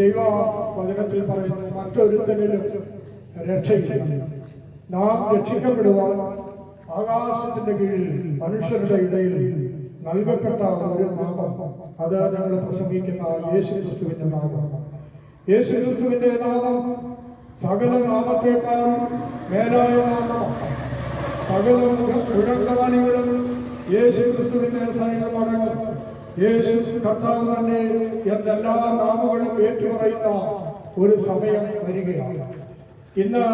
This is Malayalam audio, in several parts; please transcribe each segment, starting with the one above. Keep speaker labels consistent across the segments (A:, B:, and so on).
A: ദൈവ വചനത്തിൽ പറയുന്നു മറ്റൊരുത്തനിലും രക്ഷയില്ല. നാം രക്ഷിക്കപ്പെടുവാൻ ആകാശത്തിന്റെ കീഴിൽ മനുഷ്യരുടെ ഇടയിൽ നൽകപ്പെട്ട ഒരു നാമം. അത് ഞങ്ങൾ പ്രസംഗിക്കുന്ന യേശു ക്രിസ്തുവിന്റെ നാമം. യേശു ക്രിസ്തുവിന്റെ നാമം സകല നാമത്തേക്കാൾ മേലായ നാമമാണ് സകല മുഴങ്കാലികളും യേശു ക്രിസ്തുവിന്റെ സൈന്യം അടങ്ങും. യേശു കർത്താവ് തന്നെ എന്തെല്ലാ നാമങ്ങളും ഏറ്റുപറയുന്ന ഒരു സമയം വരികയാണ്. ഇന്ന്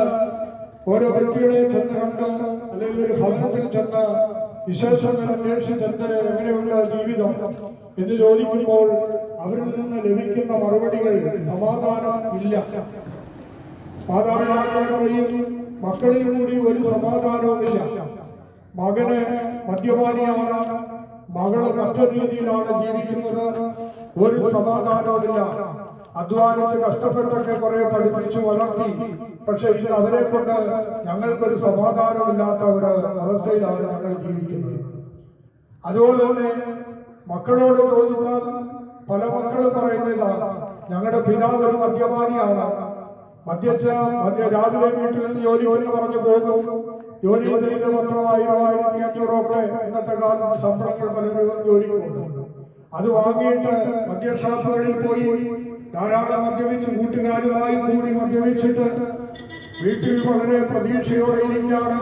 A: ഓരോ വ്യക്തികളെ ചെന്ന് കണ്ട് അല്ലെങ്കിൽ ഒരു ഭവനത്തിൽ ചെന്ന് വിശേഷങ്ങൾ അന്വേഷിച്ചെന്ത് എങ്ങനെയുള്ള ജീവിതം എന്ന് ചോദിക്കുമ്പോൾ അവരിൽ നിന്ന് ലഭിക്കുന്ന മറുപടികൾ സമാധാനം ഇല്ല. മാതാപിതാക്കൾ പറയും മക്കളിൽ കൂടി ഒരു സമാധാനവുമില്ല. മകന് മദ്യപാനിയാണ് മകൾ മറ്റൊരു രീതിയിലാണ് ജീവിക്കുന്നത്. ഒരു സമാധാനവുമില്ല. അധ്വാനിച്ച് കഷ്ടപ്പെട്ടൊക്കെ കുറെ പഠിപ്പിച്ചു വളർത്തി. പക്ഷെ ഇതിൽ അവരെ കൊണ്ട് ഞങ്ങൾക്കൊരു സമാധാനമില്ലാത്ത ഒരു അവസ്ഥയിലാണ് ഞങ്ങൾ ജീവിക്കുന്നത്. അതുപോലെ തന്നെ മക്കളോട് ചോദിച്ചാൽ പല മക്കളും പറയുന്നതാണ് ഞങ്ങളുടെ പിതാവ് ഒരു മദ്യപാനിയാണ്. മദ്യച്ച മദ്യ രാവിലെ വീട്ടിൽ നിന്ന് ജോലി പറഞ്ഞു പോകും. ജോലി ചെയ്ത് മൊത്തം ആയിരം ആയിരത്തി അഞ്ഞൂറൊക്കെ ഇന്നത്തെ കാലത്ത് ശമ്പളങ്ങൾ പലരും ജോലിക്കുണ്ട് അത് വാങ്ങിയിട്ട് മദ്യഷാപ്പുകളിൽ പോയി ധാരാളം മദ്യപിച്ച് കൂട്ടുകാരുമായി കൂടി മദ്യപിച്ചിട്ട് വീട്ടിൽ വളരെ പ്രതീക്ഷയോടെ ഇരിക്കുകയാണ്.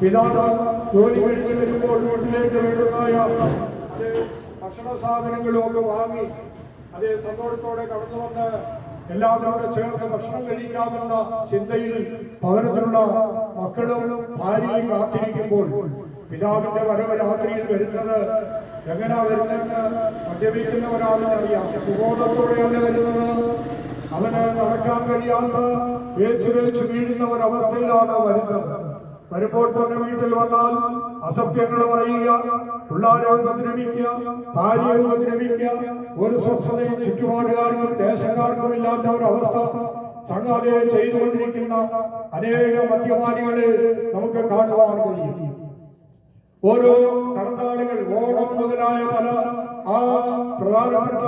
A: പിതാവ് ജോലി കഴിഞ്ഞ് വരുമ്പോൾ വീട്ടിലേക്ക് വേണ്ടുന്നതായ അത് ഭക്ഷണ സാധനങ്ങളും ഒക്കെ വാങ്ങി അതേ സന്തോഷത്തോടെ കടന്നു വന്ന് എല്ലാവരും കൂടെ ചേർന്ന് ഭക്ഷണം കഴിക്കാമെന്ന ചിന്തയിൽ ഭവനത്തിലുള്ള മക്കളും ഭാര്യയും കാത്തിരിക്കുമ്പോൾ പിതാവിന്റെ വരവ് രാത്രിയിൽ വരുന്നത് എങ്ങനാ വരുന്നതെന്ന് മദ്യപിക്കുന്ന ഒരാളിന് അറിയാം. സുബോധത്തോടെയല്ല വരുന്നത്? അവന് നടക്കാൻ കഴിയാത്ത വേച്ച് വേച്ച് വീഴുന്ന ഒരവസ്ഥയിലാണ് വരുന്നത്. വരുമ്പോൾ തന്നെ വീട്ടിൽ വന്നാൽ അസഭ്യങ്ങൾ പറയുക പിള്ളാരെ ഉപദ്രവിക്കുക ഭാര്യയെ ഉപദ്രവിക്കുക ഒരു സ്വച്ഛതയും ചുറ്റുപാടുകാർക്കും ദേശക്കാർക്കും ഇല്ലാത്ത ഒരു അവസ്ഥ സംഘാതെ ചെയ്തുകൊണ്ടിരിക്കുന്ന അനേക മദ്യപാനികളെ നമുക്ക് കാണുവാൻ കഴിയും. ഓരോ കടന്നാളുകൾ ഓണം മുതലായ പല ആ പ്രധാനപ്പെട്ട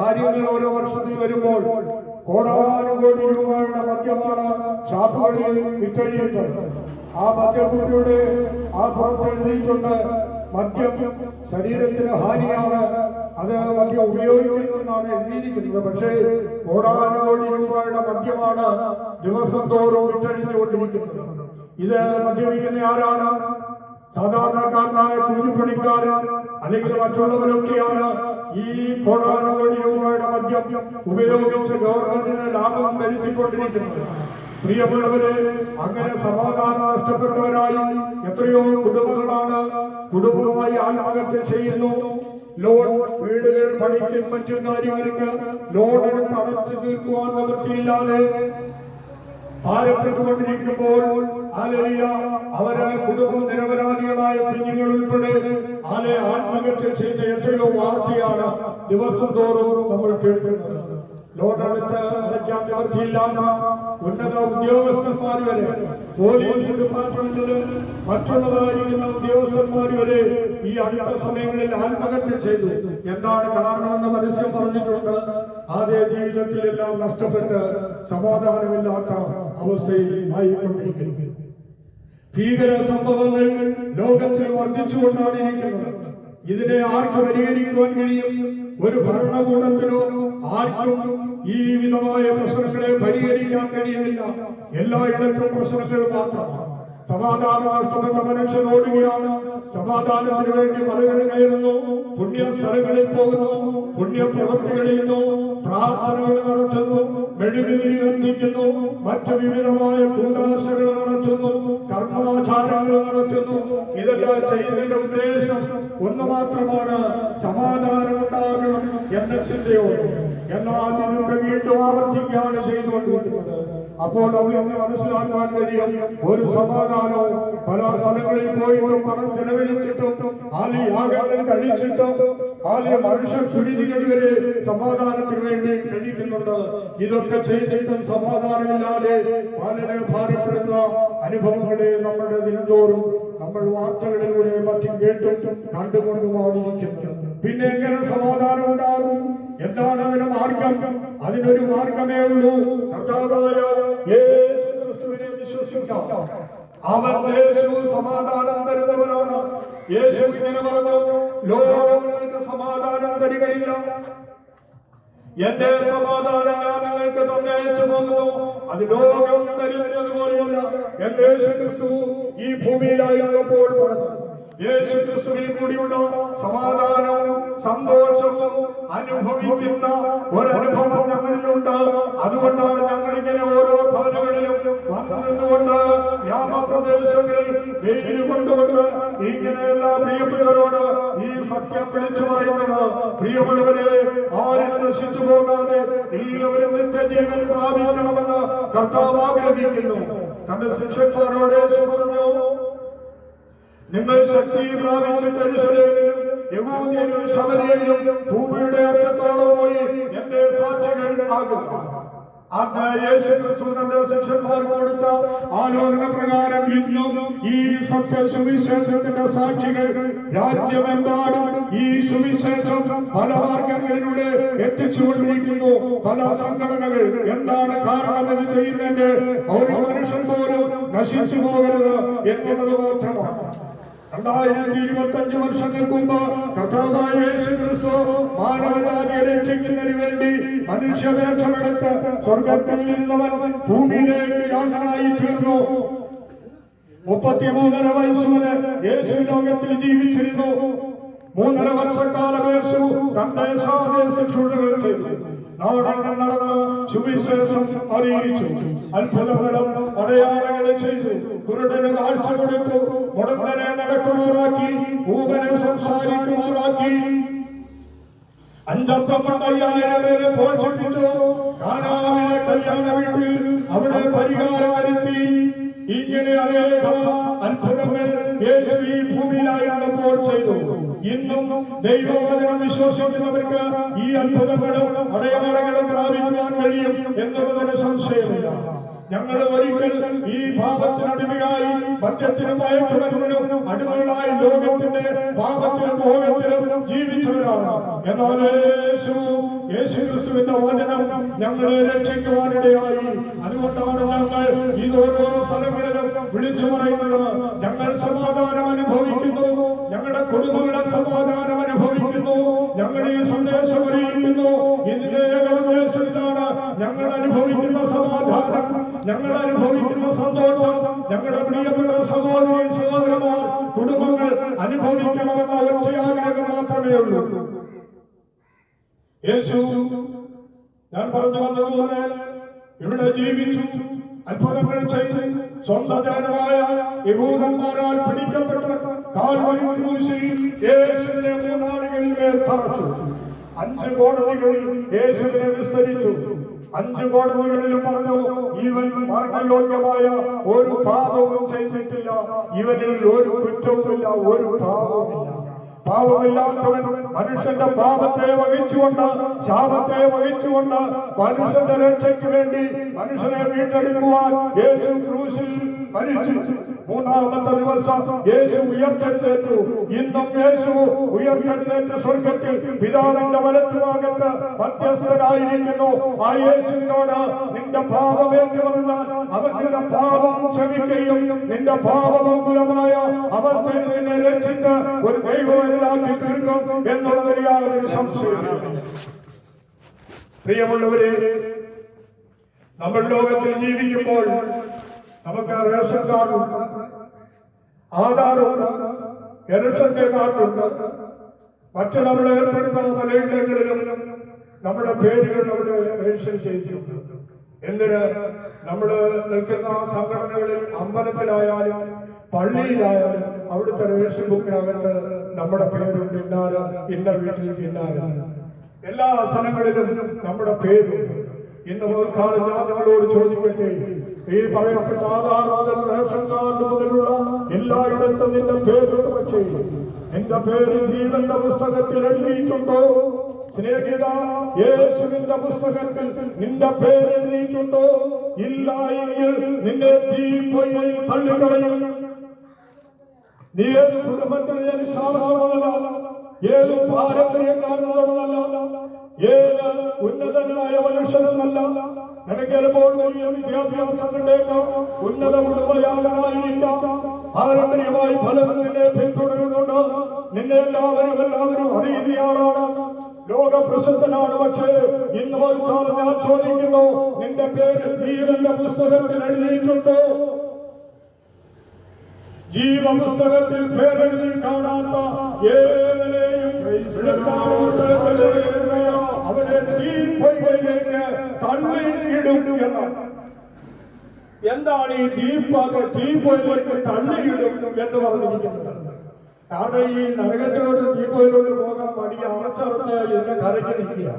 A: കാര്യങ്ങൾ ഓരോ വർഷത്തിൽ വരുമ്പോൾ കോടാനുകോടി രൂപയുടെ മദ്യമാണ് ഷാപ്പുകളിൽ വിറ്റഴിയുന്നത് ആ മദ്യക്കുട്ടിയുടെ ആ പുറത്ത് എഴുതിയിട്ടുണ്ട്. മദ്യം ശരീരത്തിന് ഹാനിയാണ്. അത് മദ്യം ഉപയോഗിക്കരുതെന്നാണ് എഴുതിയിരിക്കുന്നത്. പക്ഷേ കോടാനുകോടി രൂപയുടെ മദ്യമാണ് ദിവസം തോറും വിറ്റഴിഞ്ഞുകൊണ്ടിരിക്കുന്നത്. ഇത് മദ്യപിക്കുന്ന ആരാണ്? സാധാരണക്കാരനായ കൂലിപ്പണിക്കാരൻ അല്ലെങ്കിൽ മറ്റുള്ളവരൊക്കെയാണ് ഈ കോടാനുകോടി രൂപയുടെ മദ്യം ഉപയോഗിച്ച് ഗവൺമെന്റിന് ലാഭം വരുത്തിക്കൊണ്ടിരിക്കുന്നത്. പ്രിയമുള്ളവരെ അങ്ങനെ സമാധാനം നഷ്ടപ്പെട്ടവരായി എത്രയോ കുടുംബങ്ങളാണ് കുടുംബമായി ആത്മഹത്യ ചെയ്യുന്നു. ലോൺ വീടുകൾ പണിക്കും മറ്റും കാര്യങ്ങൾക്ക് ലോൺ എടുത്ത് അടച്ചു തീർക്കുവാൻ നിവൃത്തിയില്ലാതെ ഭാരപ്പെട്ടുകൊണ്ടിരിക്കുമ്പോൾ ആലലിയ അവർ കുടുംബം നിരപരാധികളായ കുഞ്ഞുങ്ങൾ ഉൾപ്പെടെ ആലെ ആത്മഹത്യ ചെയ്ത എത്രയോ വാർത്തയാണ് ദിവസം തോറും നമ്മൾ കേൾക്കുന്നത്. ലോൺ എടുത്ത് അടയ്ക്കാൻ നിവൃത്തിയില്ലാത്ത ഉന്നത ഉദ്യോഗസ്ഥന്മാർ വരെ പോലീസ് ഡിപ്പാർട്ട്മെന്റിൽ മറ്റുള്ളതായിരിക്കുന്ന ഉദ്യോഗസ്ഥന്മാർ വരെ ഈ അടുത്ത സമയങ്ങളിൽ ആത്മഹത്യ ചെയ്തു. എന്താണ് കാരണമെന്ന് പരസ്യം പറഞ്ഞിട്ടുണ്ട്. ആദ്യ ജീവിതത്തിലെല്ലാം നഷ്ടപ്പെട്ട് സമാധാനമില്ലാത്ത അവസ്ഥയിൽ ആയിക്കൊണ്ടിരിക്കുന്നു. ഭീകര സംഭവങ്ങൾ ലോകത്തിൽ വർദ്ധിച്ചുകൊണ്ടാണ് ഇരിക്കുന്നത്. ഇതിനെ ആർക്ക് പരിഹരിക്കുവാൻ കഴിയും? ഒരു ഭരണകൂടത്തിനോ ആർക്കും ഈ വിധമായ പ്രശ്നങ്ങളെ പരിഹരിക്കാൻ കഴിയുന്നില്ല. എല്ലായിടത്തും പ്രശ്നങ്ങൾ മാത്രമാണ്. സമാധാന നഷ്ടപ്പെട്ട മനുഷ്യൻ ഓടുകയാണ്. സമാധാനത്തിന് വേണ്ടി മലകൾ കയറുന്നു പുണ്യ സ്ഥലങ്ങളിൽ പോകുന്നു പുണ്യ പ്രവൃത്തി പ്രാർത്ഥനകൾ നടത്തുന്നു മെഴുകുതിരി കത്തിക്കുന്നു മറ്റു വിവിധമായ ഭൂതാശകൾ നടത്തുന്നു കർമാചാരങ്ങൾ നടത്തുന്നു. ഇതെല്ലാം ചെയ്യുന്നതിന്റെ ഉദ്ദേശം ഒന്ന് മാത്രമാണ് സമാധാനം ഉണ്ടാകണം എന്ന ചിന്തയോടെ. എന്നാൽ നിങ്ങൾക്ക് വീണ്ടും ആവർത്തിക്കുകയാണ് ചെയ്തുകൊണ്ടിരിക്കുന്നത്. അപ്പോൾ അവരെന്നെ മനസ്സിലാക്കാൻ കഴിയും ഒരു സമാധാനവും പല സ്ഥലങ്ങളിൽ പോയിട്ടും പണം ചെലവഴിച്ചിട്ടും ആലി യാഗങ്ങൾ കഴിച്ചിട്ടും ആലി മനുഷ്യ കുരുതികൾ വരെ സമാധാനത്തിന് വേണ്ടി കഴിക്കുന്നുണ്ട് ഇതൊക്കെ ചെയ്തിട്ടും സമാധാനമില്ലാതെ പലരെ ഭാരപ്പെടുന്ന അനുഭവങ്ങളെ നമ്മുടെ ദിനംതോറും നമ്മൾ വാർത്തകളിലൂടെ മറ്റും കേട്ടും കണ്ടുകൊണ്ടുമാണ് ഇരിക്കുന്നത് പിന്നെ എങ്ങനെ സമാധാനം ഉണ്ടാകും? എന്താണ് അതിന് മാർഗം? അതിനൊരു മാർഗമേ ഉള്ളൂ. കർത്താവായ യേശു സമാധാനം തരുന്നവനാണ്. യേശു ഇങ്ങനെ പറഞ്ഞു ലോകം സമാധാനം തരികയില്ല. എന്റെ സമാധാനം ഞാൻ നിങ്ങൾക്ക് തന്നെ അയച്ചു പോകുന്നു അത് ലോകം തരുന്നത് പോലെയല്ല എന്റെ യേശു ക്രിസ്തു ഈ ഭൂമിയിലായിരുന്നപ്പോൾ പറഞ്ഞു യേശു ക്രിസ്തുവിൽ കൂടിയുള്ള സമാധാനവും സന്തോഷവും അനുഭവിക്കുന്ന ഒരനുഭവം ഞങ്ങളിലുണ്ട്. അതുകൊണ്ടാണ് ഞങ്ങൾ ഇങ്ങനെ ഓരോ ഭവനങ്ങളിലും നിന്നുകൊണ്ട് ഗ്രാമപ്രദേശങ്ങളിൽ വെയിൽ കൊണ്ടുകൊണ്ട് ഇങ്ങനെയുള്ള പ്രിയപ്പെട്ടവരോട് ഈ സത്യം വിളിച്ചു പറയുന്നത്. പ്രിയമുള്ളവരെ ആരും നശിച്ചു പോകാതെ എല്ലാവരും നിത്യജീവൻ പ്രാപിക്കണമെന്ന് കർത്താവ് ആഗ്രഹിക്കുന്നു. തന്റെ ശിഷ്യന്മാരോട് പറഞ്ഞു നിങ്ങൾ ശക്തി പ്രാപിച്ചിട്ട് എരുശലേമിലും യഹൂദിയിലും ശബരിയിലും ഭൂമിയുടെ അറ്റത്തോളം പോയി എന്റെ സാക്ഷികൾ ആകുക. അന്ന് യേശു ക്രിസ്തു തന്റെ ശിഷ്യന്മാർക്ക് കൊടുത്ത ആലോചന പ്രകാരം ഇന്നും ഈ സത്യ സുവിശേഷത്തിന്റെ സാക്ഷികൾ രാജ്യമെമ്പാടും ഈ സുവിശേഷം പല മാർഗങ്ങളിലൂടെ എത്തിച്ചുകൊണ്ടിരിക്കുന്നു. പല സംഘടനകൾ എന്താണ് കാരണം ഇത് ചെയ്യുന്നതിന്റെ ഒരു മനുഷ്യൻ പോലും നശിച്ചു പോകരുത് എന്നുള്ളത് മാത്രമാണ്. രണ്ടായിരത്തി ഇരുപത്തി അഞ്ച് വർഷങ്ങൾക്ക് മുമ്പ് കർത്താവായ യേശു ക്രിസ്തു മാനവജാതിയെ രക്ഷിക്കുന്നതിന് വേണ്ടി മനുഷ്യവേഷമെടുത്ത് സ്വർഗത്തിൽ നിന്നവൻ ഭൂമിയിലേക്ക് യാതനായി തീർന്നു. മുപ്പത്തിമൂന്നര വയസ്സ് വരെ യേശു ലോകത്തിൽ ജീവിച്ചിരുന്നു. മൂന്നര വർഷക്കാലം യേശു തന്റെ സാധ്യ ശുശ്രൂഷകൾ ചെയ്തു. നാടകം നടന്ന് സുവിശേഷം അറിയിച്ചു. അത്ഭുതങ്ങളും അടയാളങ്ങളും ചെയ്തു. കുരുടന് കാഴ്ച കൊടുത്തു. മുടന്തനെ നടക്കുമാറാക്കി. ഊമനെ സംസാരിക്കുമാറാക്കി. അഞ്ചപ്പം പണ്ടയ്യായിരം പേരെ പോഷിപ്പിച്ചു. കാനാവിനെ കല്യാണ വീട്ടിൽ അവിടെ പരിഹാരം വരുത്തി. ഇങ്ങനെ അനേക അത്ഭുതങ്ങൾ യേശു ഈ ഭൂമിയിലായിരുന്നപ്പോൾ ചെയ്തു. ഇന്നും ദൈവവചനം വിശ്വസിക്കുന്നവർക്ക് ഈ അത്ഭുതങ്ങളും അടയാളങ്ങളും പ്രാപിക്കുവാൻ കഴിയും എന്നുള്ളതിന് സംശയമില്ല. ഞങ്ങൾ ഒരിക്കൽ ഈ പാപത്തിനടിമയായി മദ്യത്തിനും മയക്കുമരുന്നിനും അടിമകളായി ലോകത്തിന്റെ പാപത്തിലും മോഹത്തിലും ജീവിച്ചവരാണ്. എന്നാൽ യേശു യേശു ക്രിസ്തുവിന്റെ വചനം ഞങ്ങളെ രക്ഷിക്കുവാനിടയായി അതുകൊണ്ടാണ് ഞങ്ങൾ ഇത് ഓരോ സ്ഥലങ്ങളിലും വിളിച്ചു പറയുന്നത്. ഞങ്ങൾ സമാധാനം അനുഭവിക്കുന്നു. ഞങ്ങളുടെ കുടുംബങ്ങളെ സമാധാനം അനുഭവിക്കുന്നു. ഞങ്ങൾ ഈ സന്ദേശം അറിയിക്കുന്നു. ഇതിന്റെ ഏക ഉദ്ദേശം ഇതാണ് ഞങ്ങൾ അനുഭവിക്കുന്ന സമാധാനം. ഞങ്ങൾ അനുഭവിക്കുന്ന സന്തോഷം. ഞങ്ങളുടെ പ്രിയപ്പെട്ട സഹോദരി സഹോദരന്മാർ കുടുംബങ്ങൾ അനുഭവിക്കണമെന്ന ഒറ്റ ആഗ്രഹം മാത്രമേ ഉള്ളൂ. യേശു ഞാൻ പറഞ്ഞു വന്നതുപോലെ ഇവിടെ ജീവിച്ചു അത്ഭുതങ്ങൾ ചെയ്ത് സ്വന്തം ജനമായ യഹൂദന്മാരാൽ പിടിക്കപ്പെട്ട് യേശുവിനെ മൂന്നാളുകളിൽ മേൽ അഞ്ച് കോടതികളിൽ യേശുവിനെ വിസ്തരിച്ചു. അഞ്ച് കോടതികളിലും പറഞ്ഞു ഇവൻ മരണയോഗ്യമായ ഒരു പാപവും ചെയ്തിട്ടില്ല. ഇവനിൽ ഒരു കുറ്റവുമില്ല ഒരു പാപവുമില്ല. പാവമില്ലാത്തവൻ മനുഷ്യന്റെ പാപത്തെ വഹിച്ചുകൊണ്ട് ശാപത്തെ വഹിച്ചുകൊണ്ട് മനുഷ്യന്റെ രക്ഷയ്ക്ക് വേണ്ടി മനുഷ്യനെ വീണ്ടെടുക്കുവാൻ യേശു ക്രൂശിൽ മരിച്ചു. മൂന്നാമത്തെ ദിവസം യേശു ഉയർത്തെഴുന്നേറ്റു. ഇന്നും യേശു ഉയർത്തെഴുന്നേറ്റ് സ്വർഗത്തിൽ പിതാവിന്റെ വലത്തുഭാഗത്ത് മധ്യസ്ഥരായിരിക്കുന്നു ആ യേശുവിനോട് നിന്റെ പാപം ഏറ്റുപറഞ്ഞാൽ അവൻ നിന്റെ പാപം ക്ഷമിക്കുകയും നിന്റെ പാപമംഗുലമായ അവസ്ഥയിൽ നിന്നെ രക്ഷിച്ച് ഒരു ദൈവമല്ലാക്കി തീർക്കും എന്നുള്ളതിൽ യാതൊരു സംശയമില്ല പ്രിയമുള്ളവരെ നമ്മൾ ലോകത്തിൽ ജീവിക്കുമ്പോൾ നമുക്ക് റേഷൻ കാർഡുണ്ട് ആധാറുണ്ട്. ഇലക്ഷന്റെ കാർഡുണ്ട്. മറ്റു നമ്മൾ ഏർപ്പെടുന്ന പലയിടങ്ങളിലും നമ്മുടെ പേരുകൾ അവിടെ രജിസ്റ്റർ ചെയ്തിട്ടുണ്ട്. എന്തിന്? നമ്മൾ നിൽക്കുന്ന സംഘടനകളിൽ അമ്പലത്തിലായാലും പള്ളിയിലായാലും അവിടുത്തെ രജിസ്റ്റർ ബുക്കിനകത്ത് നമ്മുടെ പേരുണ്ട്. ഇന്നാൽ ഇന്ന വീട്ടിൽ ഇന്നാൽ എല്ലാ സ്ഥലങ്ങളിലും നമ്മുടെ പേരുണ്ട്. ഇന്ന് മുതൽക്കാലം ഞാൻ നിങ്ങളോട് ചോദിക്കട്ടെ? ഈ പറയപ്പെട്ട ആധാർ മുതൽ റേഷൻ കാർഡ് മുതലുള്ള എല്ലായിടത്തും നിന്റെ പേരുണ്ട് പക്ഷേ നിന്റെ പേര് ജീവന്റെ പുസ്തകത്തിൽ എഴുതിയിട്ടുണ്ടോ? സ്നേഹിത യേശുവിന്റെ പുസ്തകത്തിൽ നിന്റെ പേര് എഴുതിയിട്ടുണ്ടോ? ഇല്ല എങ്കിൽ നിന്നെ തീ പൊയ്യയിൽ തള്ളിക്കളയും. നീ ഏത് കുടുംബത്തിൽ ജനിച്ചാളുള്ളതല്ല ഏത് പാരമ്പര്യക്കാരനുള്ളതല്ല ഏത് ഉന്നതനായ മനുഷ്യനെന്നല്ല നിനക്ക് ചിലപ്പോൾ വലിയ വിദ്യാഭ്യാസങ്ങളുടേക്കാം ഉന്നത കുടുംബയാതനായിരിക്കാം പാരമ്പര്യമായി ഫലം നിന്നെ പിന്തുടരുന്നുണ്ട്. നിന്നെ എല്ലാവരും എല്ലാവരും അറിയുന്നയാളാണ്. ലോക പ്രസിദ്ധനാണ് പക്ഷേ ഇന്ന് കാലം ഞാൻ ചോദിക്കുന്നു നിന്റെ പേര് ജീവന്റെ പുസ്തകത്തിൽ എഴുതിയിട്ടുണ്ടോ. ജീവപുസ്തകത്തിൽ പേരെഴുതി കാണാത്ത ഏവനെയും അവനെ തീപ്പൊയ്കയിലേക്ക് തള്ളിയിടും എന്നാണ് എന്താണ് ഈ തീപ്പാക തീപ്പൊയിലേക്ക് തള്ളിയിടും എന്ന് പറഞ്ഞിരിക്കുന്നത്? കാരണം ഈ നരകത്തിലോട്ട് തീപ്പൊയിലോട്ട് പോകാൻ മടി അറച്ചറച്ച് എന്നെ കരയ്ക്ക് നിൽക്കുക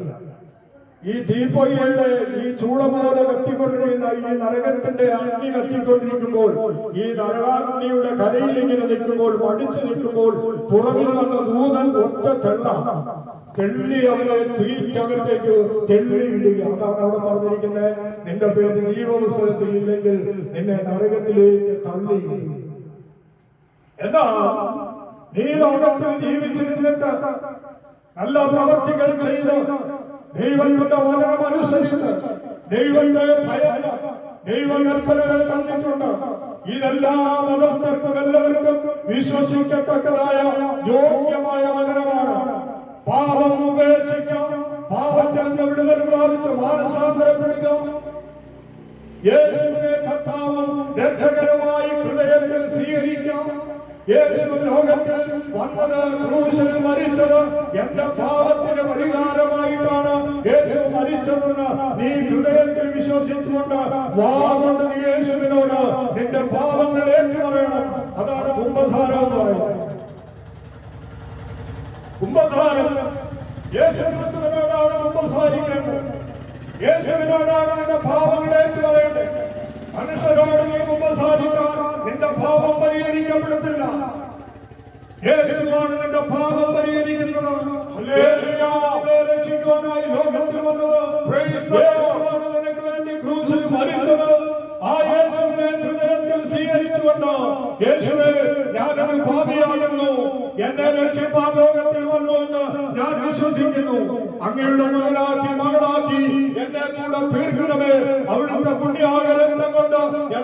A: ഈ തീപ്പൊയ്യയുടെ ഈ ചൂള പോലെ കത്തിക്കൊണ്ടിരിക്കുന്ന ഈ നരകത്തിന്റെ അഗ്നി കത്തിക്കൊണ്ടിരിക്കുമ്പോൾ ഈ നരകാഗ്നിയുടെ കരയിൽ ഇങ്ങനെ നിൽക്കുമ്പോൾ മടിച്ചു നിൽക്കുമ്പോൾ പുറകിൽ വന്ന ദൂതൻ ഒറ്റ തെള്ള തെള്ളി അവനെ തീക്കകത്തേക്ക് തെള്ളിയിടുക അതാണ് അവിടെ പറഞ്ഞിരിക്കുന്നത്. നിന്റെ പേര് ജീവപുസ്തകത്തിൽ ഇല്ലെങ്കിൽ നിന്നെ നരകത്തിലേക്ക് തള്ളിയിടും എന്നാ നീ ലോകത്തിൽ ജീവിച്ചിരുന്നിട്ട് നല്ല പ്രവർത്തികൾ ചെയ്ത് ദൈവത്തിന്റെ വചനം അനുസരിച്ച് ദൈവത്തെ ഭയന്ന് ദൈവകൽപ്പനകൾ തന്നിട്ടുണ്ട്. ഇതെല്ലാ മതസ്ഥർക്കും എല്ലാവർക്കും വിശ്വസിക്കത്തക്കതായ യോഗ്യമായ വചനമാണ്. പാപം ഉപേക്ഷിക്കാം പാപത്തിൽ നിന്ന് വിടുതൽ പ്രാപിച്ച് മാനസാന്തരപ്പെടുക യേശുവിനെ കർത്താവും രക്ഷകരമായി ഹൃദയത്തിൽ സ്വീകരിക്കാം. യേശു ലോകത്തിൽ വന്നത് ക്രൂശിൽ മരിച്ചത് എന്റെ പാപത്തിന് പരിഹാരമായിട്ടാണ് യേശു മരിച്ചതെന്ന് നീ ഹൃദയത്തിൽ വിശ്വസിച്ചുകൊണ്ട് വാതുകൊണ്ട് നീ യേശുവിനോട് നിന്റെ പാപങ്ങൾ ഏറ്റുപറയണം. അതാണ് കുംഭസാരം എന്ന് പറയുന്നത്. കുംഭസാരം. യേശു ക്രിസ്തുവിനോടാണ് കുംഭസാരിക്കേണ്ടത്. യേശുവിനോടാണ് നിന്റെ പാപങ്ങൾ ഏറ്റുപറയേണ്ടത്. നീ കുംഭസാരിക്കാൻ നിന്റെ പാപം പരിഹരിക്കപ്പെടത്തില്ല. യേശുവാണ് നിന്റെ പാപം പരിഹരിക്കുന്നത്. യേശുവാണ് രക്ഷിക്കുവാനായി ലോകത്തിൽ വന്നത്. നിനക്ക് വേണ്ടി ക്രൂശിൽ മരിച്ചത്. ആ യേശുവിനെ ഹൃദയത്തിൽ സ്വീകരിച്ചുകൊണ്ട് യേശുവെ ഞാനൊരു പാപിയാകുന്നു. എന്നെ രക്ഷിപ്പാൻ ലോകത്തിൽ വന്നു എന്ന് ഞാൻ വിശ്വസിക്കുന്നു. അങ്ങയുടെ മകനാക്കി മകളാക്കി എന്നെ കൂടെ തീർക്കണമേ. അവിടുത്തെ പുണ്യാകരത്വം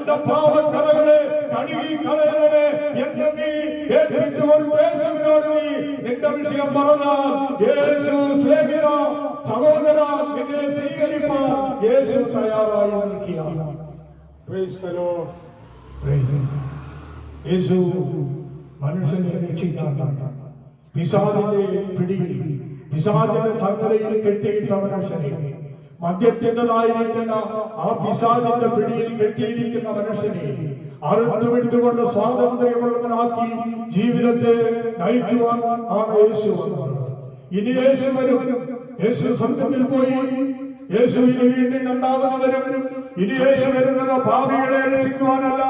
A: കൊണ്ട് എന്റെ പാപക്കറകളെ കഴുകി കളയണമേ എന്ന് നീ ഏൽപ്പിച്ചു കൊടുത്ത് യേശുവിനോട് നീ നിന്റെ വിഷയം പറഞ്ഞാൽ യേശു സ്നേഹിത സഹോദര നിന്നെ സ്വീകരിപ്പാൻ യേശു തയ്യാറായി നിൽക്കുകയാണ്. യേശു മനുഷ്യനെ രക്ഷിക്കാറുണ്ട് പിശാദിന്റെ പിടിയിൽ പിശാദിന്റെ ചങ്ങലയിൽ കെട്ടിയിട്ട മനുഷ്യനെ. മദ്യത്തിന്റെതായിരിക്കുന്ന ആ പിശാദിന്റെ പിടിയിൽ കെട്ടിയിരിക്കുന്ന മനുഷ്യനെ അറുത്തുവിട്ടുകൊണ്ട് സ്വാതന്ത്ര്യമുള്ളവനാക്കി ജീവിതത്തെ നയിക്കുവാൻ ആണ് യേശു ഇനി യേശു വരും. യേശു സ്വർഗത്തിൽ പോയി. യേശു ഇനി വീണ്ടും രണ്ടാമത് വരും. ഇനി യേശു വരുന്നത് പാപികളെ രക്ഷിക്കുവാനല്ല.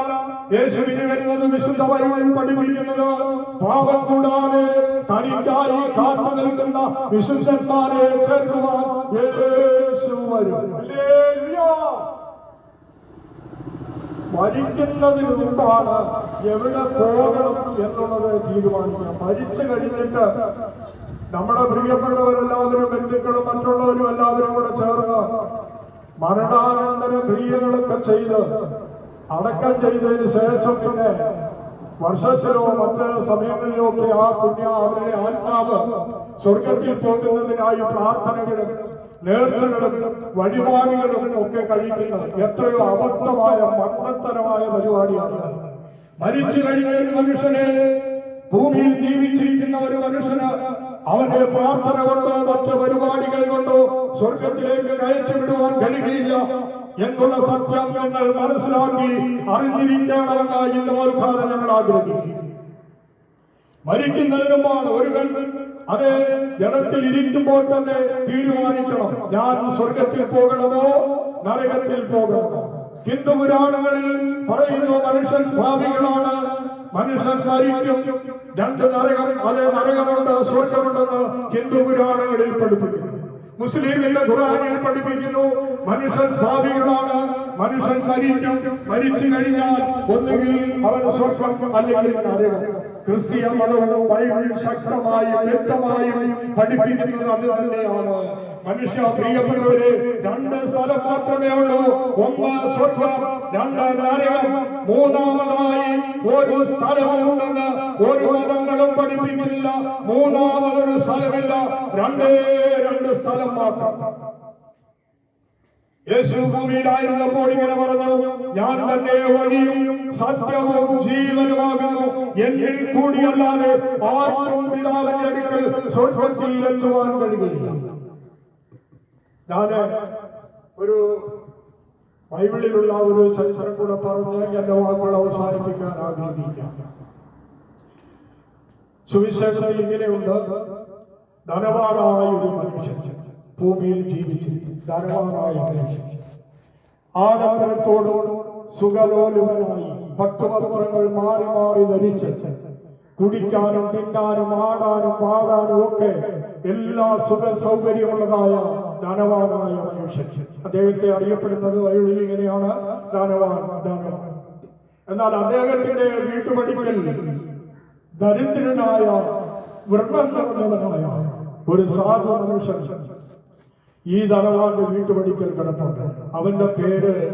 A: യേശു ഇനി വരുന്നത് വിശുദ്ധ ബൈബിളിൽ പഠിപ്പിക്കുന്നത് പാപം കൂടാതെ തനിക്കായി കാത്തു നിൽക്കുന്ന വിശുദ്ധന്മാരെ ചേർക്കുവാൻ യേശു വരും. മരിക്കുന്നതിന് മുമ്പാണ് എവിടെ പോകണം എന്നുള്ളത് തീരുമാനിക്കുക. മരിച്ചു കഴിഞ്ഞിട്ട് നമ്മുടെ പ്രിയപ്പെട്ടവരെല്ലാവരും ബന്ധുക്കളും മറ്റുള്ളവരും എല്ലാവരും കൂടെ ചേർന്ന് മരണാനന്തര ക്രിയകളൊക്കെ ചെയ്ത് അടക്കം ചെയ്തതിന് ശേഷം പിന്നെ വർഷത്തിലോ മറ്റ് സമയങ്ങളിലോ ഒക്കെ ആ പുണ്യ അവരുടെ ആത്മാവ് സ്വർഗത്തിൽ പോകുന്നതിനായി പ്രാർത്ഥനകളും നേർച്ചകളും വഴിപാടുകളും ഒക്കെ കഴിക്കുന്നത് എത്രയോ അബദ്ധമായ മണ്ണത്തരമായ പരിപാടിയാണ് മരിച്ചു കഴിഞ്ഞ ഒരു മനുഷ്യനെ ഭൂമിയിൽ ജീവിച്ചിരിക്കുന്ന ഒരു മനുഷ്യന് അവന്റെ പ്രാർത്ഥന കൊണ്ടോ മറ്റു പരിപാടികൾ കൊണ്ടോ സ്വർഗത്തിലേക്ക് കയറ്റിവിടുവാൻ കഴിയുകയില്ല എന്നുള്ള സത്യം ഞങ്ങൾ മനസ്സിലാക്കി അറിഞ്ഞിരിക്കണമെന്ന് ഇന്ന് ഓർക്കാതെ ഞങ്ങൾ ആഗ്രഹിക്കുന്നു. മരിക്കുന്നതിനുമാണ് ഒരു കൺ അത് ജനത്തിൽ ഇരിക്കുമ്പോൾ തന്നെ തീരുമാനിക്കണം ഞാൻ സ്വർഗത്തിൽ പോകണമോ നരകത്തിൽ പോകണമോ. ഹിന്ദു പുരാണങ്ങളിൽ പറയുന്നു മനുഷ്യൻ ഭാവികളാണ് മനുഷ്യൻ മരിക്കും. രണ്ട് നരകം അതേ നരകമുണ്ട് സ്വർഗമുണ്ടെന്ന് ഹിന്ദു പുരാണങ്ങളിൽ പഠിപ്പിക്കുന്നു. മുസ്ലിമിന്റെ ഖുറാനിൽ പഠിപ്പിക്കുന്നു മനുഷ്യൻ ഭാവികളാണ് മനുഷ്യൻ മരിക്കും. മരിച്ചു കഴിഞ്ഞാൽ ഒന്നുകിൽ അവൻ സ്വർഗം അല്ലെങ്കിൽ നരകം. ക്രിസ്തീയ മതവും ബൈബിൾ ശക്തമായും വ്യക്തമായും പഠിപ്പിക്കുന്നത് അത് തന്നെയാണ്. മനുഷ്യ പ്രിയപ്പെട്ടവരെ രണ്ട് സ്ഥലം മാത്രമേ ഉള്ളൂ. ഒന്ന് സ്വർഗം രണ്ട് നരകം മൂന്നാമതായി ഒരു സ്ഥലവും ഉണ്ടെന്ന് ഒരു മതങ്ങളും പഠിപ്പിക്കുന്നില്ല. മൂന്നാമതൊരു സ്ഥലമില്ല. രണ്ടേ രണ്ട് സ്ഥലം മാത്രം. യേശു ഭൂമിയിലായിരുന്നപ്പോൾ ഇങ്ങനെ പറഞ്ഞു ഞാൻ തന്നെ വഴിയും സത്യവും ജീവനുമാകുന്നു. എന്നിൽ കൂടിയല്ലാതെ ആർക്കും പിതാവിന്റെ അടുക്കൽ സ്വർഗത്തിൽ എത്തുവാൻ കഴിയില്ല ഞാൻ ഒരു ബൈബിളിലുള്ള ഒരു ചരിത്രം കൂടെ പറഞ്ഞ് എന്റെ വാക്കുകൾ അവസാനിപ്പിക്കാൻ ആഗ്രഹിക്കാം. സുവിശേഷത്തിൽ ഇങ്ങനെയുണ്ട്. ധനവാനായ ഒരു മനുഷ്യൻ ഭൂമിയിൽ ജീവിച്ചിരിക്കും ധനവാനായ മനുഷ്യൻ. ആഡംബരത്തോടും സുഖലോലുവനായി ഭക്തവസ്ത്രങ്ങൾ മാറി മാറി ധരിച്ച് കുടിക്കാനും തിന്നാനും ആടാനും പാടാനും ഒക്കെ എല്ലാ സുഖ സൗകര്യമുള്ളതായ ധനവാനായ മനുഷ്യൻ. അദ്ദേഹത്തെ അറിയപ്പെടുന്നത് വഴിയിൽ ഇങ്ങനെയാണ്. ധനവാൻ ദാനവാൻ. എന്നാൽ അദ്ദേഹത്തിന്റെ വീട്ടുപടിക്കൽ ദരിദ്രനായ വ്രണം നിറഞ്ഞവനായ ഒരു സാധു മനുഷ്യൻ ഈ ധനവാന്റെ വീട്ടുപടിക്കൽ കിടപ്പുണ്ട്. അവന്റെ പേര്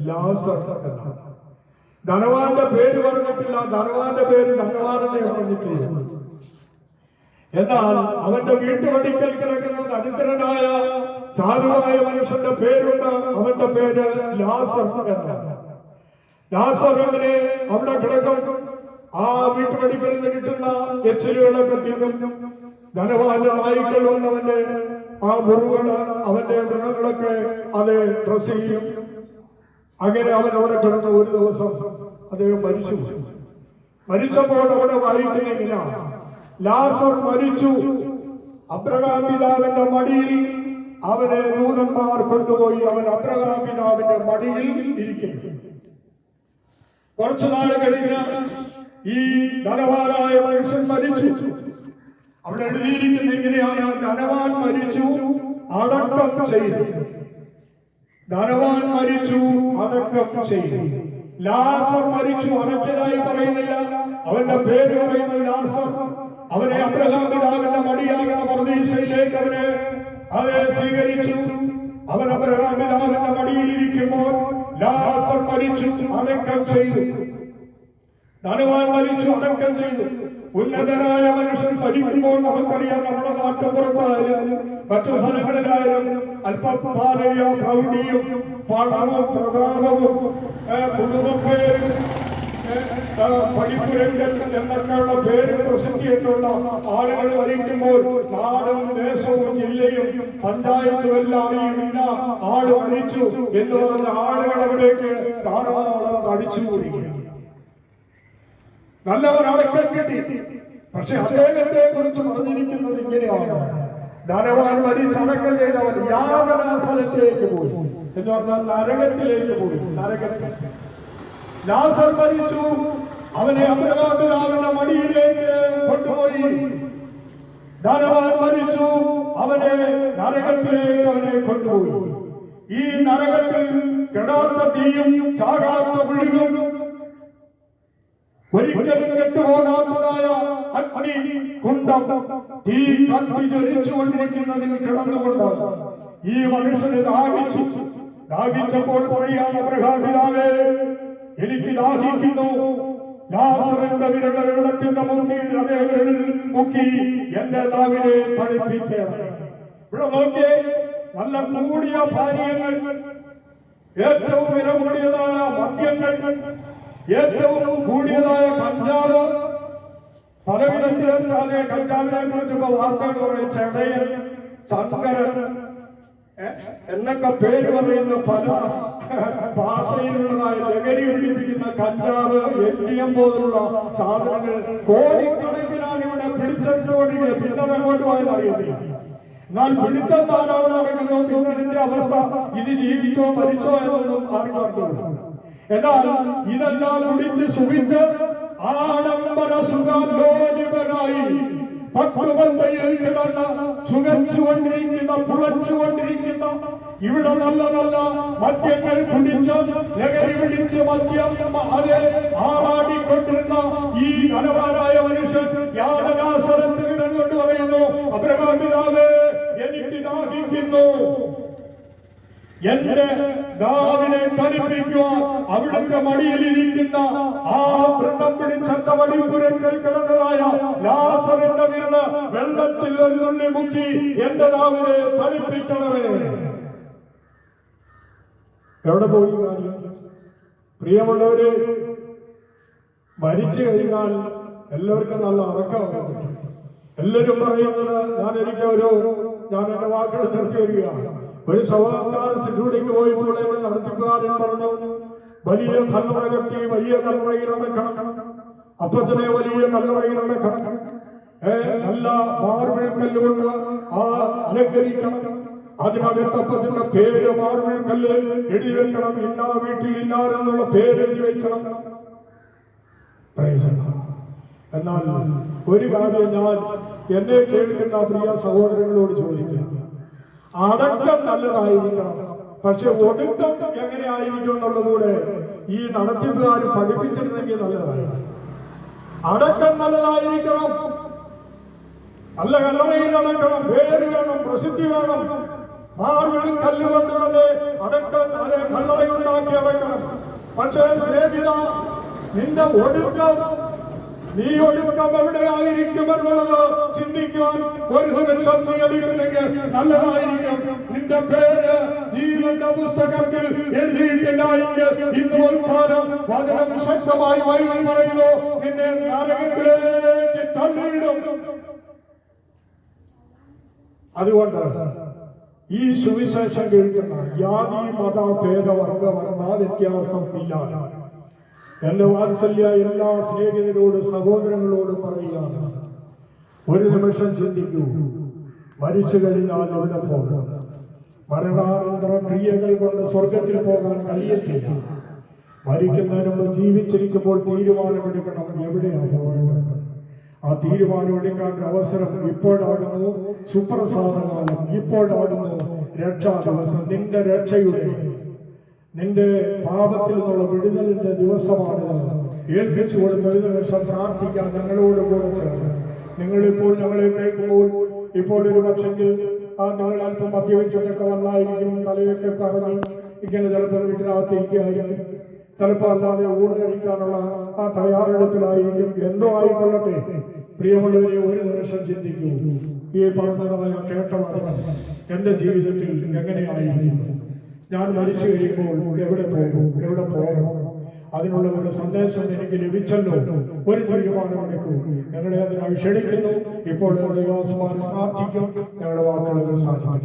A: ലാസർ എന്നാണ്. ധനവാന്റെ പേര് പറഞ്ഞിട്ടില്ല. ധനവാന്റെ പേര് ധനവാനെന്നേ പറഞ്ഞിട്ടുള്ളൂ. എന്നാൽ അവന്റെ വീട്ടുപടിക്കൽ കിടക്കുന്ന ദരിദ്രനായ സാധുവായ മനുഷ്യന്റെ പേരുണ്ട് അവന്റെ പേര് ലാസർ എന്നാണ്. ലാസർ എങ്ങനെ അവിടെ കിടക്കും? ആ വീട്ടുപടിക്കൽ നിന്ന് കിട്ടുന്ന എച്ചിലുകളൊക്കെ തിന്നും. ധനവാന്റെ നായ്ക്കൾ വന്നവന്റെ ആ മുറിവുകൾ അവന്റെ മൃഗങ്ങളൊക്കെ അത് ഡ്രസ് ചെയ്യും. അങ്ങനെ അവൻ അവിടെ കിടന്ന ഒരു ദിവസം അദ്ദേഹം മരിച്ചു മരിച്ചപ്പോൾ അവിടെ വായിക്കുന്ന ലാസർ മരിച്ചു. അബ്രഹാം പിതാവിന്റെ മടിയിൽ അവനെ ദൂതന്മാർ കൊണ്ടുപോയി അവൻ അബ്രഹാം പിതാവിന്റെ മടിയിൽ ഇരിക്കുന്നു. കുറച്ചു നാൾ കഴിഞ്ഞ് ഈ ധനവാനായ മനുഷ്യൻ മരിച്ചു. അവിടെ എഴുതിയിരിക്കുന്ന എങ്ങനെയാണ്? ധനവാൻ മരിച്ചു അടക്കം ചെയ്തു. ധനവാൻ മരിച്ചു അടക്കം ചെയ്തു. ലാസർ മരിച്ചു അടച്ചതായി പറയുന്നില്ല. അവന്റെ പേര് പറയുന്നു ലാസർ. അവനെ അബ്രഹാം പിതാവിന്റെ മടിയാകുന്ന പ്രതീക്ഷയിലേക്ക് അവനെ അവരെ സ്വീകരിച്ചു. അവൻ അബ്രഹാം പിതാവിന്റെ മടിയിലിരിക്കുമ്പോൾ ലാസർ മരിച്ചു അടക്കം ചെയ്തു. ധനവാൻ മരിച്ചു അടക്കം ചെയ്തു. ഉന്നതനായ മനുഷ്യൻ ഭരിക്കുമ്പോൾ നമുക്കറിയാം നമ്മുടെ നാട്ടുപുറത്തായാലും മറ്റു സ്ഥലങ്ങളിലായാലും അല്പം പാലയ പ്രൗഢിയും പണവും പ്രതാപവും കുടുംബപ്പേരും പഠിപ്പുരങ്കൽ എന്നൊക്കെയുള്ള പേര് പ്രസിദ്ധിയിട്ടുള്ള ആളുകൾ മരിക്കുമ്പോൾ നാടും ദേശവും ജില്ലയും പഞ്ചായത്തും എല്ലാം ആൾ മരിച്ചു എന്ന് പറഞ്ഞ ആളുകൾ അവിടേക്ക് ധാരാളം തടിച്ചുകൂടിക്കുക നല്ലവർ അടക്കം കിട്ടി. പക്ഷെ അദ്ദേഹത്തെ കുറിച്ച് പറഞ്ഞിരിക്കുന്നത് ഇങ്ങനെയാണ്. ധനവാൻ മരിച്ചടക്കം ചെയ്തവൻ യാതനാ സ്ഥലത്തേക്ക് പോയി. എന്ന് പറഞ്ഞാൽ നരകത്തിലേക്ക് പോയി. നരകത്തിൽ. ലാസർ മരിച്ചു. അവനെ അമൃതാപിതാവിന്റെ മടിയിലേക്ക് കൊണ്ടുപോയി. ധനവാൻ മരിച്ചു. അവനെ നരകത്തിലേക്ക് അവനെ കൊണ്ടുപോയി. ഈ നരകത്തിൽ കെടാത്ത തീയും ചാകാത്ത വിളിയും ഒരിക്കലും കെട്ടുപോകാത്തതായ അഗ്നി കുണ്ടം തീ കത്തി ജ്വലിച്ചുകൊണ്ടിരിക്കുന്നതിൽ കിടന്നുകൊണ്ട് ഈ മനുഷ്യനെ ദാഹിച്ചു. ദാഹിച്ചപ്പോൾ പറയാണ് അബ്രഹാം പിതാവേ എനിക്ക് ദാഹിക്കുന്നു ലാസറിന്റെ വിരല വെള്ളത്തിന്റെ മുക്കി വിരലിൽ മുക്കി എന്റെ നാവിനെ തണുപ്പിക്കണം ഇവിടെ നോക്കിയേ നല്ല കൂടിയ പാനീയങ്ങൾ ഏറ്റവും വില കൂടിയതായ മദ്യങ്ങൾ ഏറ്റവും കൂടിയതായ കഞ്ചാവ് പലവിധത്തിലും ചാതെ കഞ്ചാവിനെ കുറിച്ചുള്ള വാർത്തകൾ പറയും ചെടയൻ ചങ്കരൻ എന്നൊക്കെ പേര് പറയുന്ന പല ഭാഷയിലുള്ളതായ ലഹരി പിടിപ്പിക്കുന്ന കഞ്ചാവ് എണ്ണിയം പോലുള്ള സാധനങ്ങൾ കോടിക്കണക്കിനാണ് ഇവിടെ പിടിച്ചെടുത്തുകൊണ്ടിരിക്കുന്നത് പിന്നെ അങ്ങോട്ട് പോയത് അറിയത്തില്ല. എന്നാൽ പിടുത്തം താരാവ് നടക്കുന്നു. പിന്നെ ഇതിന്റെ അവസ്ഥ ഇത് ജീവിച്ചോ മരിച്ചോ എന്നൊന്നും ആർക്കും എന്നാൽ ഇതെല്ലാം കുടിച്ച് സുഖിച്ച് ആഡംബര സുഖലോലിപനായി പട്ടുവന്തയിൽ കിടന്ന് സുഖിച്ചുകൊണ്ടിരിക്കുന്ന പുളച്ചുകൊണ്ടിരിക്കുന്ന ഇവിടെ നല്ല നല്ല മദ്യങ്ങൾ കുടിച്ച് ലഹരി പിടിച്ച് മദ്യം അതെ ആറാടിക്കൊണ്ടിരുന്ന ഈ ധനവാനായ മനുഷ്യൻ യാതനാസനത്തിൽ കിടന്നുകൊണ്ട് പറയുന്നു അബ്രഹാം എനിക്ക് ദാഹിക്കുന്നു. എന്റെ നാവിനെ തണിപ്പിക്കുവാൻ അവിടുത്തെ മടിയിലിരിക്കുന്ന ആ വൃണ്ണം പിടിച്ചെന്ന വടിപ്പുരക്കൽ കിടന്നതായ ലാസറിന്റെ വിരൽ വെള്ളത്തിൽ ഒരു തുള്ളി മുക്കി എന്റെ നാവിനെ തണിപ്പിക്കണമേ. എവിടെ പോയി പ്രിയമുള്ളവര് മരിച്ചു കഴിഞ്ഞാൽ എല്ലാവർക്കും നല്ല അടക്കമാണ് എല്ലാവരും പറയുന്നത് ഞാൻ എനിക്ക് ഒരു ഞാൻ എന്റെ വാക്കുകൾ നിർത്തി വരിക ഒരു ശവനമസ്കാര സിദ്ധൂടിക്ക് പോയപ്പോൾ നടത്തിക്കാരൻ പറഞ്ഞു വലിയ കല്ലറ കെട്ടി വലിയ കല്ലറയിലൂടെ കണക്കണം അപ്പത്തിനെ വലിയ കല്ലറയിലൂടെ കണക്കണം ഏ, നല്ല മാർബിൾ കല്ലുകൊണ്ട് ആ അലങ്കരിക്കണം. അതിനകത്തപ്പത്തിന്റെ പേര് മാർബിൾ കല്ല് എഴുതി വെക്കണം. ഇന്നാ വീട്ടിൽ ഇന്നാരെന്നുള്ള പേര് എഴുതി വെക്കണം. എന്നാൽ ഒരു കാര്യം ഞാൻ എന്നെ കേൾക്കുന്ന പ്രിയ സഹോദരങ്ങളോട് ചോദിക്കാം. അടക്കം നല്ലതായിരിക്കണം. പക്ഷെ ഒടുക്കം എങ്ങനെ ആയിരിക്കും എന്നുള്ളതുകൂടെ ഈ നടത്തിപ്പുകാർ പഠിപ്പിച്ചിരുന്നെങ്കിൽ നല്ലതായിരുന്നു. അടക്കം നല്ലതായിരിക്കണം. നല്ല കല്ലറയിൽ അടക്കണം. പേര് വേണം. പ്രസിദ്ധി വേണം. മാർവിൽ കല്ലുകൊണ്ട് തന്നെ അടക്കം അല്ലെ കല്ലറയുണ്ടാക്കി അടക്കണം. പക്ഷേ സ്നേഹിത നിന്റെ ഒടുക്കം നീ ഒഴുക്കം എവിടെയായിരിക്കും എന്നുള്ളത് ചിന്തിക്കാൻ ഒരു നിമിഷം നീ എടുക്കുന്നെങ്കിൽ നല്ലതായിരിക്കും. നിന്റെ പേര് ജീവന്റെ പുസ്തകത്തിൽ എഴുതിയിട്ടില്ല എങ്കിൽ ഇന്ന് ഒരു കാലം വചനം ശക്തമായി വരികൾ പറയുന്നു. നിന്നെ നരകത്തിലേക്ക് തള്ളിയിടും. അതുകൊണ്ട് ഈ സുവിശേഷം കേൾക്കുന്ന യാതി മത ഭേദവർഗ വർണ വ്യത്യാസം ഇല്ലാതെ എന്റെ വാത്സല്യ എല്ലാ സ്നേഹിതരോട് സഹോദരങ്ങളോടും പറയുകയാണ് ഒരു നിമിഷം ചിന്തിക്കൂ. മരിച്ചു കഴിഞ്ഞാൽ എവിടെ പോകും മരണാനന്തര ക്രിയകൾ കൊണ്ട് സ്വർഗത്തിൽ പോകാൻ കഴിയത്തില്ല. മരിക്കുന്നതിന് മുമ്പ് ജീവിച്ചിരിക്കുമ്പോൾ തീരുമാനമെടുക്കണം. എവിടെയാണ് പോകേണ്ടത്? ആ തീരുമാനമെടുക്കാൻ അവസരം ഇപ്പോഴാകുന്നു. സുപ്രസാദകാലം ഇപ്പോഴാകുന്നു. രക്ഷാ ദിവസം. നിന്റെ രക്ഷയുടെ നിന്റെ പാപത്തിൽ നിന്നുള്ള വിടുതലിന്റെ ദിവസമാണിത്. ഏൽപ്പിച്ചു കൊടുത്ത ഒരു നിമിഷം പ്രാർത്ഥിക്കാൻ ഞങ്ങളോട് കൂടെ ചേർന്ന്. നിങ്ങളിപ്പോൾ ഞങ്ങളെ കേൾക്കുമ്പോൾ ഇപ്പോൾ ഒരു പക്ഷെങ്കിൽ ആ നിങ്ങൾ അല്പം മദ്യപിച്ചിട്ടൊക്കെ വന്നായിരിക്കും തലയൊക്കെ കറങ്ങി ഇങ്ങനെ ചിലപ്പോൾ വീട്ടിനകത്ത് ഇരിക്കുകയായിരിക്കും ചിലപ്പോൾ അല്ലാതെ ഊണ് കഴിക്കാനുള്ള ആ തയ്യാറെടുപ്പിലായിരിക്കും. എന്തോ ആയിക്കൊള്ളട്ടെ. പ്രിയമുള്ളവരെ ഒരു നിമിഷം ചിന്തിക്കൂ. ഈ പറഞ്ഞതായ കേട്ട വചനം എന്റെ ജീവിതത്തിൽ എങ്ങനെയായിരിക്കും ഞാൻ മരിച്ചു കഴിയുമ്പോൾ എവിടെ പോകും? എവിടെ പോകണം? അതിനുള്ള ഒരു സന്ദേശം എനിക്ക് ലഭിച്ചല്ലോ. ഒരു തീരുമാനമെടുക്കൂ ഞങ്ങളെ അതിനായി ക്ഷണിക്കുന്നു. ഇപ്പോൾ പ്രാർത്ഥിക്കും. ഞങ്ങളുടെ വാക്കുകൾ സാധിക്കും